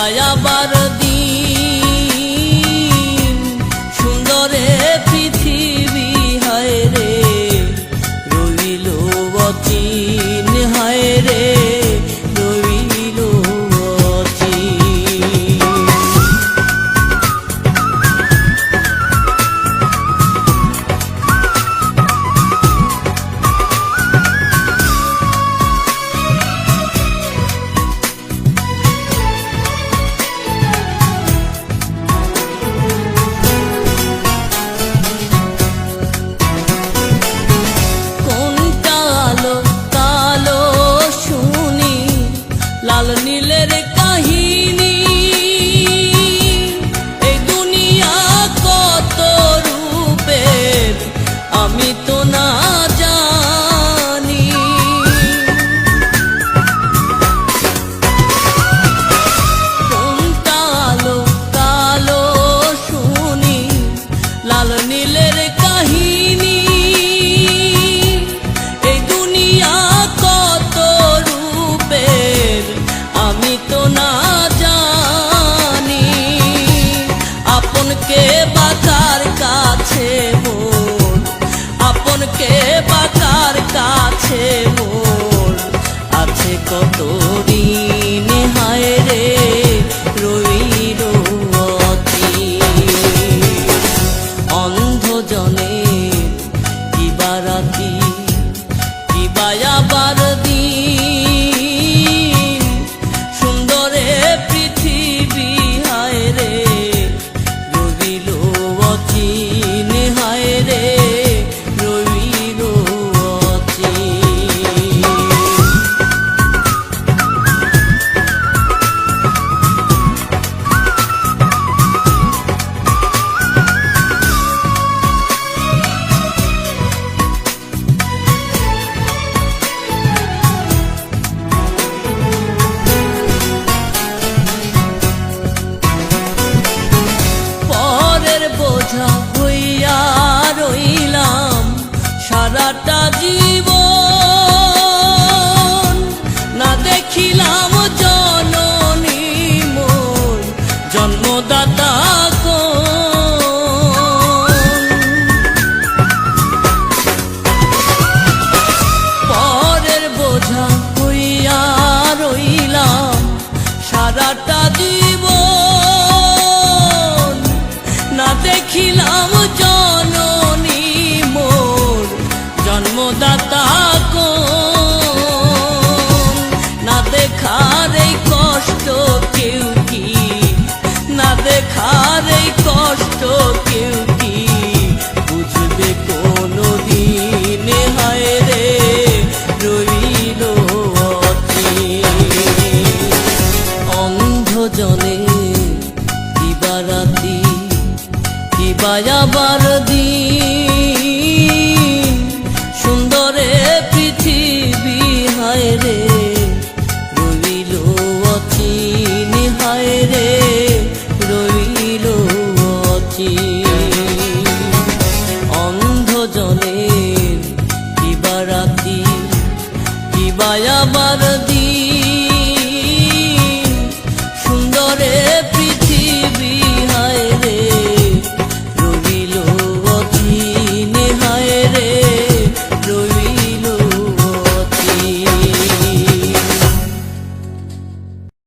আবার নীলের কাহিনী। এই দুনিয়া কত রূপের, আমি তো না জানি। আপনকে বাকার কাছে মোর আপনকে বাকার কাছে মোর আছে কত জীবন। না দেখিলাম জননী মোর জন্মদাতা পায়াবার দিন।